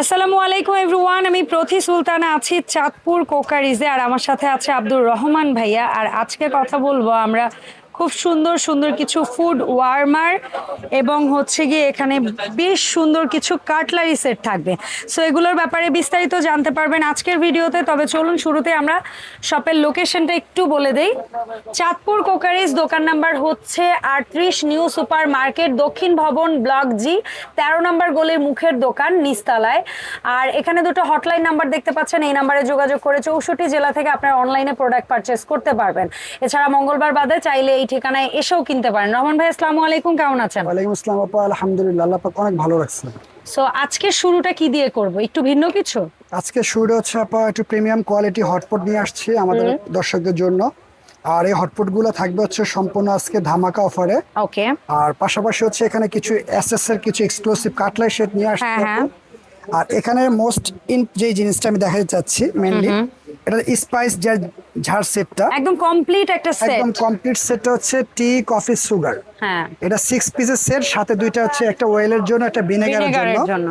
আসসালামু আলাইকুম এভরিওয়ান আমি প্রতি সুলতানা, আছি চাঁদপুর কোকারিজে, আর আমার সাথে আছে আব্দুর রহমান ভাইয়া। আর আজকে কথা বলব আমরা খুব সুন্দর সুন্দর কিছু ফুড ওয়ার্মার এবং হচ্ছে গিয়ে এখানে বেশ সুন্দর কিছু কাটলারি সেট থাকবে। সো এগুলোর ব্যাপারে বিস্তারিত জানতে পারবেন আজকের ভিডিওতে। তবে চলুন শুরুতে আমরা শপের লোকেশনটা একটু বলে দেই। চাঁদপুর কোকারিজ দোকান নাম্বার হচ্ছে আটত্রিশ নিউ সুপার মার্কেট দক্ষিণ ভবন ব্লক জি, তেরো নম্বর গলির মুখের দোকান নিস্তালায় আর এখানে দুটো হটলাইন নাম্বার দেখতে পাচ্ছেন, এই নাম্বারে যোগাযোগ করে চৌষট্টি জেলা থেকে আপনারা অনলাইনে প্রোডাক্ট পারচেস করতে পারবেন। এছাড়া মঙ্গলবার বাদে চাইলে এই ঠিকানায় এসেও কিনতে পারেন। রহমান ভাই আসসালামু আলাইকুম কেমন আছেন? ওয়ালাইকুম আসসালাম আপা আলহামদুলিল্লাহ আল্লাহ পাক অনেক ভালো রাখছে। সো আজকের শুরুটা কি দিয়ে করব? একটু ভিন্ন কিছু? আজকে শুরু হচ্ছে আপা একটু প্রিমিয়াম কোয়ালিটি হটপট নিয়ে আসছি আমাদের দর্শকদের জন্য। আর এই হটপটগুলো থাকবে হচ্ছে সম্পূর্ণ আজকে ধামাকা অফারে ওকে আর পাশাপাশি হচ্ছে এখানে কিছু এসএস এর কিছু এক্সক্লুসিভ কাটলাই সেট নিয়ে আসছি হ্যাঁ। আর এখানে মোস্ট ইন যে জিনিসটা আমি দেখাতে চাচ্ছি মেনলি এটা স্পাইস ঝাড় সেটটা। একদম কমপ্লিট একটা সেট একদম কমপ্লিট সেটটা হচ্ছে টি কফি সুগার হ্যাঁ। এটা সিক্স পিসের সেট সাথে দুইটা হচ্ছে একটা ওয়েলের জন্য একটা ভিনেগারের জন্য।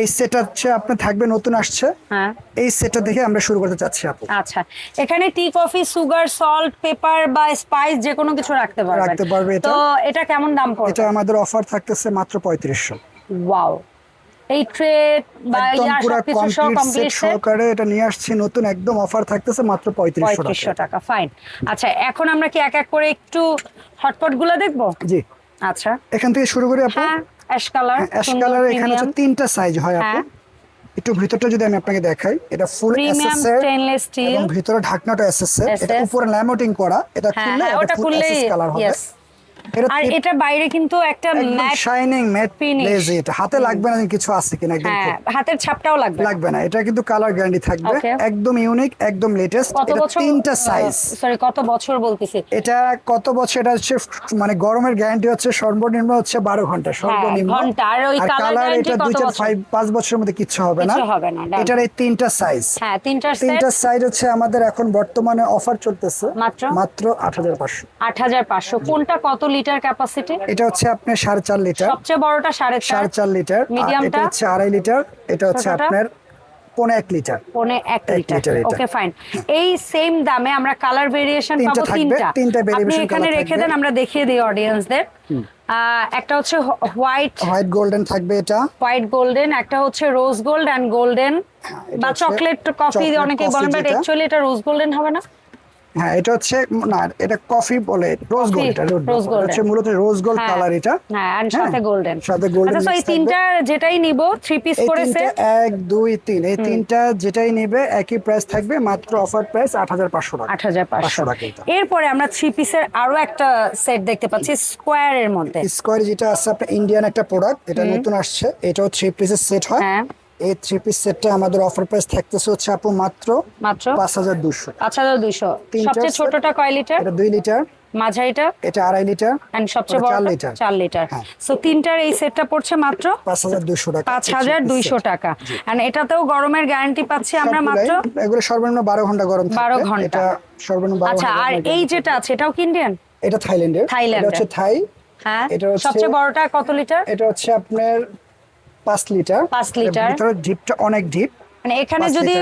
এই সেট হচ্ছে আপনার থাকবে নতুন আসছে। হ্যাঁ। এই সেটটা দেখে আমরা শুরু করতে চাচ্ছি আপু। আচ্ছা। এখানে tea coffee sugar salt pepper বা স্পাইস যে কোনো কিছু রাখতে পারবেন। রাখতে পারবে এটা। তো এটা কেমন দাম পড়বে? এটা আমাদের অফার থাকতেছে মাত্র পঁয়ত্রিশশো। ওয়াও এই ট্রে বা সবকিছু সহ কমপ্লিট সহকারে এটা নিয়ে আসছি নতুন একদম অফার থাকতেছে মাত্র পঁয়ত্রিশশো পঁয়ত্রিশশো টাকা টাকা ফাইন আচ্ছা এখন আমরা কি এক এক করে একটু হটপটগুলো দেখব? জি। আচ্ছা। এখান থেকে শুরু করি আপু। অ্যাশ কালার অ্যাশ কালার এখানে হচ্ছে তিনটা সাইজ হয় আপু। হ্যাঁ। একটু ভিতরটা যদি আমি আপনাকে দেখাই এটা ফুল স্টেনলেস স্টিল এবং ভিতরে ঢাকনাটা এসএস এটা উপরে ল্যামোটিং করা এটা হ্যাঁ খুললে হ্যাঁ, এটা ফুল এসএস কালার হবে। আর এটা বাইরে কিন্তু একটা ম্যাট শাইনিং ম্যাট finish। এটা হাতে লাগবে না কিছু আছে কিনা একদম হাতের ছাপটাও লাগবে লাগবে না। এটা কিন্তু কালার গ্যারান্টি থাকবে। একদম ইউনিক একদম লেটেস্ট এটা তিনটা সাইজ সরি কত বছর বলতেছি? এটা কত বছর এটা হচ্ছে মানে গরমের গ্যারান্টি হচ্ছে সর্বনিম্ন হচ্ছে বারো ঘণ্টা সর্বনিম্ন। হ্যাঁ, ঘণ্টা। আর ওই কালার এটা চার বছর? ফাইভ পাঁচ বছরের মধ্যে কিচ্ছু হবে না। কিছু হবে না। এটার এই তিনটা সাইজ হ্যাঁ তিনটা সাইজ হচ্ছে আমাদের এখন বর্তমানে অফার চলতেছে মাত্র? মাত্র আট হাজার পাঁচশো। আট হাজার পাঁচশো। কোনটা কত লিটার ক্যাপাসিটি? এটা হচ্ছে আপনার সাড়ে চার লিটার। সবচেয়ে বড়টা সাড়ে সাড়ে চার লিটার। আর Medium এটা টা? হচ্ছে আড়াই লিটার। এটা হচ্ছে আপনার পনেরো এক লিটার। পনে এক এক লিটার। Litre okay fine. এই সেম দামে আমরা কালার ভেরিয়েশন পাবো তিনটা। তিনটা আপনি এখানে রেখে দেন আমরা দেখিয়ে দিই অডিয়েন্সদের একটা হচ্ছে হোয়াইট হোয়াইট গোল্ডেন থাকবে এটা। হোয়াইট গোল্ডেন একটা হচ্ছে রোজ গোল্ড অ্যান্ড গোল্ডেন বা চকলেট কফি অনেকেই বলেন বাট অ্যাকচুয়ালি এটা রোজ গোল্ডেন হবে না। হ্যাঁ এটা হচ্ছে না এটা কফি বলে রোজ গোল্ড এটা rose golden। হচ্ছে মূলত রোজ গোল্ড হ্যাঁ। কালার এটা। হ্যাঁ আর সাথে গোল্ডেন সাথে golden আচ্ছা এই তিনটা যেটাই নিব থ্রি পিস করে সেট এক দুই তিন। এই তিনটা যেটাই নেবে একই প্রাইস থাকবে মাত্র অফার প্রাইস আট হাজার পাঁচশো টাকা। আট হাজার পাঁচশো। পাঁচশো টাকা এরপরে আমরা থ্রি পিসের আরও একটা সেট দেখতে পাচ্ছি স্কোয়ারের মধ্যে। স্কোয়ার যেটা আছে আপনার ইন্ডিয়ান একটা প্রোডাক্ট এটা নতুন আসছে এটাও থ্রি পিসের সেট হয়। হ্যাঁ। এই থ্রি পিস সেটটা আমাদের অফার প্রাইস থাকতেছে হচ্ছে আপু মাত্র মাত্র? পাঁচ হাজার দুশো। পাঁচ হাজার দুইশো তিনটা সবচেয়ে ছোটটা কয় লিটার এটা দুই লিটার মাঝারিটা? এটা আড়াই লিটার এন্ড সবচেয়ে বড় লিটার। চার লিটার। সো তিনটার এই সেটটা পড়ছে মাত্র পাঁচ হাজার দুশো টাকা পাঁচ এই হাজার three piece দুইশো set। টাকা। এন্ড এটাতেও গরমের গ্যারান্টি পাচ্ছি আমরা মাত্র এগুলো সর্বনিম্ন বারো ঘণ্টা গরম থাকবে। 12 ঘণ্টা। এটা সর্বনিম্ন বারো আচ্ছা আর এই যেটা আছে এটাও কি ইন্ডিয়ান এটা থাইল্যান্ডের থাইল্যান্ডের। এটা হচ্ছে থাই হ্যাঁ। এটা হচ্ছে- সবচেয়ে বড়টা কত লিটার এটা হচ্ছে আপনার পাঁচ লিটার পাঁচ লিটার। ভিতরে ডিপটা অনেক ডিপ মানে এখানে যদি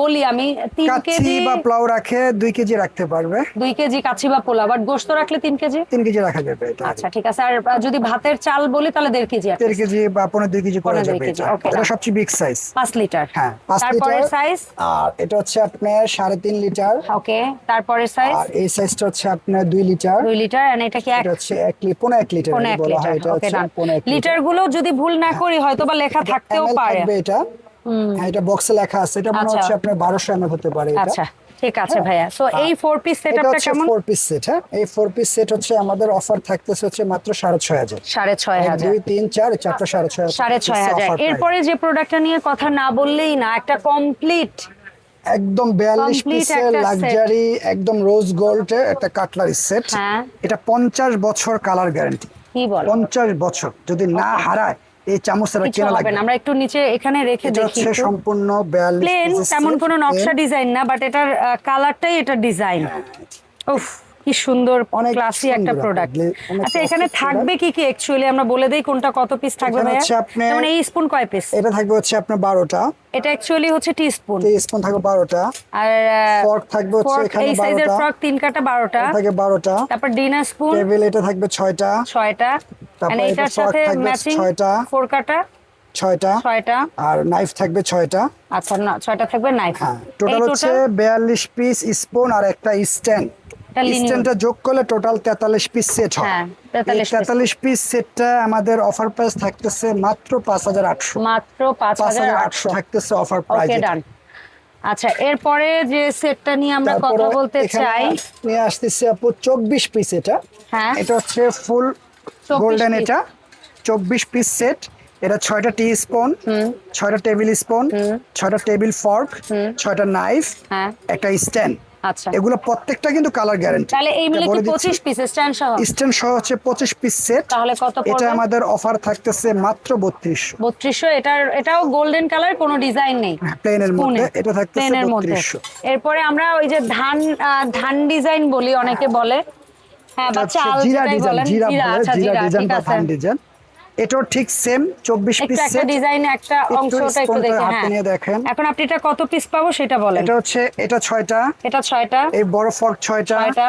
বলি আমি তিন কেজি বা প্লাউ রাখে দুই কেজি রাখতে পারবে। দুই কেজি কাছি বা পোলা বাট গোস্ত রাখলে তিন কেজি? তিন কেজি রাখা যাবে এটা। আচ্ছা ঠিক আছে। আর যদি ভাতের চাল বলি তাহলে দেড় কেজি আর দেড় কেজি বা পনেরো দুই কেজি করা যাবে এটা. সবচেয়ে বিগ সাইজ পাঁচ লিটার। হ্যাঁ পাঁচ তারপরে লিটার। সাইজ আর এটা হচ্ছে আপনার সাড়ে তিন লিটার। ওকে তারপরে সাইজ আর এই সাইজটা হচ্ছে আপনার দুই লিটার। দুই লিটার এন্ড এটা কি এটা হচ্ছে এক লিটার পনেরো এক লিটার পনেরো এক বলা হয় এটা হচ্ছে ডান পনেরো এক লিটার। লিটারগুলো যদি ভুল না করি হয়তো বা লেখা থাকতেও পারে। এটা। হ্যাঁ এটা বক্সে লেখা আছে। এটা মনে আচ্ছা। হচ্ছে আপনার বারোশো এমএল হতে পারে এটা। আচ্ছা ঠিক আছে ভাইয়া। সো এই ফোর পিস সেটআপটা কেমন? ফোর পিস সেট হ্যাঁ। এই ফোর পিস সেট হচ্ছে আমাদের অফার থাকতেছে হচ্ছে মাত্র সাড়ে ছয় হাজার। সাড়ে ছয় এক হাজার দুই তিন চার এই চারটা সাড়ে ছয় হাজার সাড়ে ছয় হচ্ছে হাজার। offer price। এরপরে যে প্রোডাক্টটা নিয়ে কথা না বললেই না একটা কমপ্লিট একদম বিয়াল্লিশ Complete পিসের লাক্সারি একদম রোজ গোল্ড একটা কাটলারি সেট হ্যাঁ। এটা পঞ্চাশ বছর কালার গ্যারান্টি কি বল? পঞ্চাশ বছর। যদি না হারায় এই চামচটা কেনা লাগবে না আমরা একটু নিচে এখানে রেখে এটা দেখি হচ্ছে সম্পূর্ণ বিয়াল্লিশ প্লেন তেমন কোনো নকশা ডিজাইন না বাট এটার কালারটাই এটা ডিজাইন হ্যাঁ। উফ কি সুন্দর অনেক ক্লাসি একটা প্রোডাক্ট আচ্ছা এখানে থাকবে কি কি অ্যাকচুয়ালি আমরা বলে দেই কোনটা কত পিস থাকবে ভাইয়া? যেমন এই স্পুন কয় পিস এটা থাকবে হচ্ছে আপনার বারোটা। এটা অ্যাকচুয়ালি হচ্ছে টি স্পুন টি স্পুন থাকবে বারোটা। আর ফর্ক থাকবে হচ্ছে এখানে এই সাইজের ফ্রক তিন কাটা বারোটা। থাকে বারোটা। তারপর ডিনার স্পুন টেবিল এটা থাকবে ছয়টা। ছয়টা। তারপর এটার সাথে ম্যাচিং ছয়টা। ছয়টা। ছয়টা। আর নাইফ থাকবে ছয়টা। আচ্ছা না ছয়টা থাকবে নাইফ হ্যাঁ টোটাল হচ্ছে বিয়াল্লিশ পিস স্পুন আর একটা স্ট্যান্ড স্ট্যান্ডটা যোগ করলে টোটাল তেতাল্লিশ পিস সেট হয়। হ্যাঁ, 43 তেতাল্লিশ পিস সেটটা আমাদের অফার প্রাইস থাকতেছে মাত্র পাঁচ হাজার আটশো। মাত্র পাঁচ হাজার আটশো। থাকতেছে অফার প্রাইস আচ্ছা এরপরে যে সেটটা নিয়ে আমরা কথা বলতে চাই নিয়ে আসতেছি আপু চব্বিশ পিস এটা। হ্যাঁ। এটা হচ্ছে ফুল 24 গোল্ডেন এটা চব্বিশ পিস সেট এটা ছয়টা টি স্পুন ছয়টা টেবিল স্পুন ছয়টা টেবিল ফর্ক ছয়টা নাইফ হ্যাঁ। একটা স্ট্যান্ড আচ্ছা। এগুলো প্রত্যেকটা কিন্তু কালার গ্যারান্টি তাহলে এই মিলে কি পঁচিশ পিস স্ট্যান্ড সহ। স্ট্যান্ড সহ হচ্ছে পঁচিশ পিস সেট তাহলে কত এটা আমাদের অফার থাকতেছে মাত্র এটার এটাও গোল্ডেন কালার কোনো ডিজাইন নেই। প্লেনের হ্যাঁ, মধ্যে। এটা থাকতেছে এরপরে আমরা ওই যে ধান ধান ডিজাইন বলি অনেকে বলে হ্যাঁ। বা চাল হ্যাঁ, আচ্ছা, আচ্ছা, এটাও ঠিক সেম 24 ডিজাইন একটা অংশটা হ্যাঁ। দেখেন। এখন আপনি এটা কত পিস পাবো সেটা বলেন। এটা হচ্ছে এটা ছয়টা। এটা ছয়টা। এই বড় ফর্ক 6টা 6টা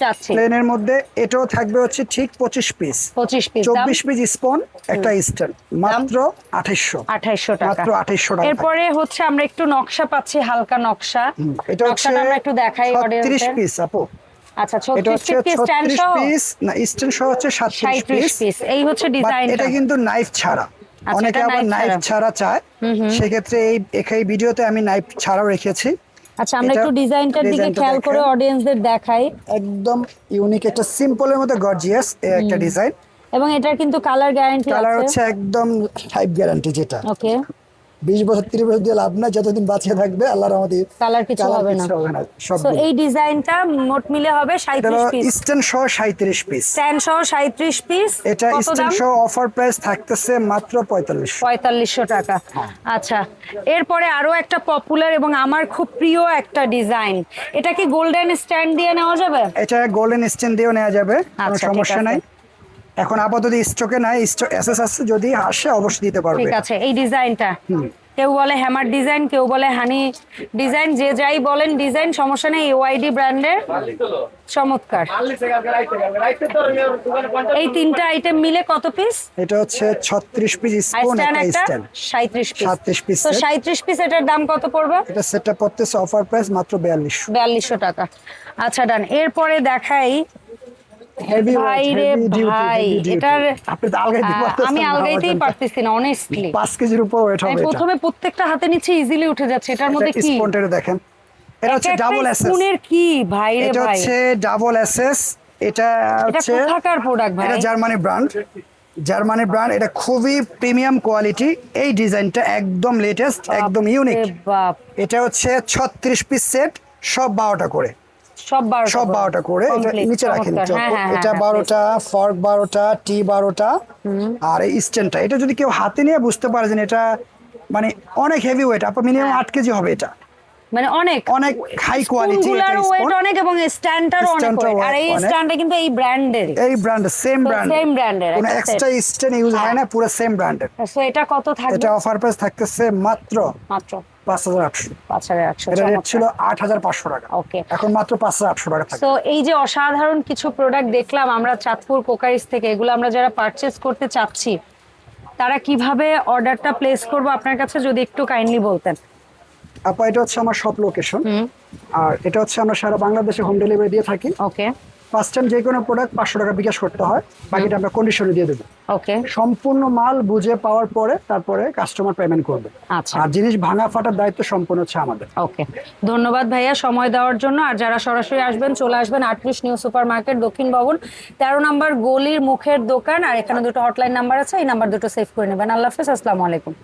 চাচ্ছি প্লেনের মধ্যে এটাও থাকবে হচ্ছে ঠিক পঁচিশ পিস পঁচিশ পিস স্পন একটা মাত্র টাকা। মাত্র 2800 টাকা। এরপরে হচ্ছে আমরা একটু নকশা পাচ্ছি হালকা নকশা। এটা হচ্ছে আমরা একটু দেখাই পিস আপু। আচ্ছা 36 পিস স্ট্যান্ড সহ? পিস না স্ট্যান্ড সহ হচ্ছে 37 পিস পিস এই হচ্ছে But এটা কিন্তু নাইফ ছাড়া। আচ্ছা, অনেকে এটা আবার নাইফ ছাড়া। চায়। সেক্ষেত্রে এই এই ভিডিওতে আমি নাইফ ছাড়াও রেখেছি। আচ্ছা আমরা একটু ডিজাইনটার দিকে খেয়াল করে। অডিয়েন্সদের দেখাই। একদম ইউনিক একটা সিম্পলের মধ্যে গর্জিয়াস একটা ডিজাইন এবং এটার কিন্তু কালার গ্যারান্টি কালার হচ্ছে একদম ফাইভ গ্যারান্টি যেটা। ওকে বিশ বছর তিরিশ বছর দিয়ে লাভ না যতদিন বাঁচিয়ে থাকবে আল্লাহর আমাদের কালার কিছু হবে না। সব এই ডিজাইনটা মোট মিলে হবে এটা সাঁত্রিশ পিস স্ট্যান্ড সহ সাঁত্রিশ পিস স্ট্যান্ড সহ সাঁত্রিশ পিস এটা স্ট্যান্ড সহ অফার প্রাইস থাকতেছে মাত্র পঁয়তাল্লিশ পঁয়তাল্লিশশো টাকা। আচ্ছা এরপরে আরও একটা পপুলার এবং আমার খুব প্রিয় একটা ডিজাইন। এটা কি গোল্ডেন স্ট্যান্ড দিয়ে নেওয়া যাবে? এটা গোল্ডেন স্ট্যান্ড দিয়েও নেওয়া যাবে কোনো আচ্ছা, সমস্যা নাই। এখন আপাতত স্টকে নাই এসএস আছে যদি আসে অবশ্যই দিতে পারবে। ঠিক আছে এই ডিজাইনটা কেউ বলে হ্যামার ডিজাইন কেউ বলে হানি ডিজাইন যে যাই বলেন ডিজাইন সমস্যা নেই ওয়াইডি ব্র্যান্ডের চমৎকার। এই তিনটা আইটেম মিলে কত পিস এটা হচ্ছে ছত্রিশ পিস আর স্পুন একটা একটা স্ট্যান্ড সাঁত্রিশ পিস 37 piece তো set। সাঁত্রিশ পিস এটার দাম কত পড়বে? এটা সেটটা পড়তেছে অফার প্রাইস মাত্র বিয়াল্লিশশো। বিয়াল্লিশশো টাকা। আচ্ছা ডান এরপরে দেখাই হেভি ভাই এটার- আপনি তো আমি আলগাইতেই পারতেছি না অনেস্টলি পাঁচ কেজির উপর ওয়েট হবে প্রথমে প্রত্যেকটা হাতে নিচে ইজিলি উঠে যাচ্ছে। এটার মধ্যে কি? স্পনটা দেখেন। এটা হচ্ছে ডাবল এসএস স্পুনের কি? ভাই রে এটা হচ্ছে ডাবল এসএস এটা এটা কোথাকার প্রোডাক্ট ভাই? এটা জার্মানি ব্র্যান্ড জার্মানি ব্র্যান্ড এটা খুবই প্রিমিয়াম কোয়ালিটি এই ডিজাইনটা একদম লেটেস্ট একদম ইউনিক এটা হচ্ছে ছত্রিশ পিস সেট সব বারোটা করে। সব সব বারোটা করে এটা নিচে রাখেন। হ্যাঁ, হ্যাঁ, এটা হ্যাঁ, বারোটা ফর্ক বারোটা টি বারোটা আর এই স্ট্যান্ডটা এটা যদি কেউ হাতে নিয়ে বুঝতে পারে যে এটা মানে অনেক হেভি ওয়েট আপনার মিনিমাম। আট কেজি হবে এটা। মানে অনেক অনেক হাই কোয়ালিটি ওয়েট অনেক এবং স্ট্যান্ডটারও অনেক আর এই অনেক। স্ট্যান্ডে কিন্তু এই ব্র্যান্ডের এই ব্র্যান্ড সেম ব্র্যান্ড brand এর কোনো এক্সট্রা স্ট্যান্ড ইউজ হয় না পুরো সেম ব্র্যান্ডের সো এটা কত থাকবে? এটা অফার প্রাইস থাকতেছে মাত্র মাত্র। পাঁচ হাজার আটশো। পাঁচ হাজার একশো এটা রেট ছিল আট হাজার পাঁচশো টাকা। Okay. এখন মাত্র পাঁচ হাজার আটশো টাকা তো এই যে অসাধারণ কিছু প্রোডাক্ট দেখলাম আমরা চাঁদপুর কোকারিস থেকে এগুলো আমরা যারা পারচেজ করতে চাচ্ছি তারা কীভাবে অর্ডারটা প্লেস করব? আপনার কাছে যদি একটু কাইন্ডলি বলতেন। আপা এটা হচ্ছে আমার শপ লোকেশন আর এটা হচ্ছে আমরা সারা বাংলাদেশে হোম ডেলিভারি দিয়ে থাকি। ওকে ফার্স্ট টাইম যে কোনো প্রোডাক্ট পাঁচশো টাকা বিকাশ করতে হয়। বাকিটা আমরা কন্ডিশনে দিয়ে দেবো। ওকে সম্পূর্ণ মাল বুঝে পাওয়ার পরে তারপরে কাস্টমার পেমেন্ট করবে। আচ্ছা। আর জিনিস ভাঙা ফাটার দায়িত্ব সম্পূর্ণ হচ্ছে আমাদের। ওকে ধন্যবাদ ভাইয়া সময় দেওয়ার জন্য। আর যারা সরাসরি আসবেন চলে আসবেন আটত্রিশ নিউ সুপার মার্কেট দক্ষিণ ভবন। তেরো নম্বর গলির মুখের দোকান। আর এখানে দুটো হটলাইন নাম্বার আছে এই নাম্বার দুটো সেভ করে নেবেন। আল্লাহ হাফেজ আসসালামু আলাইকুম।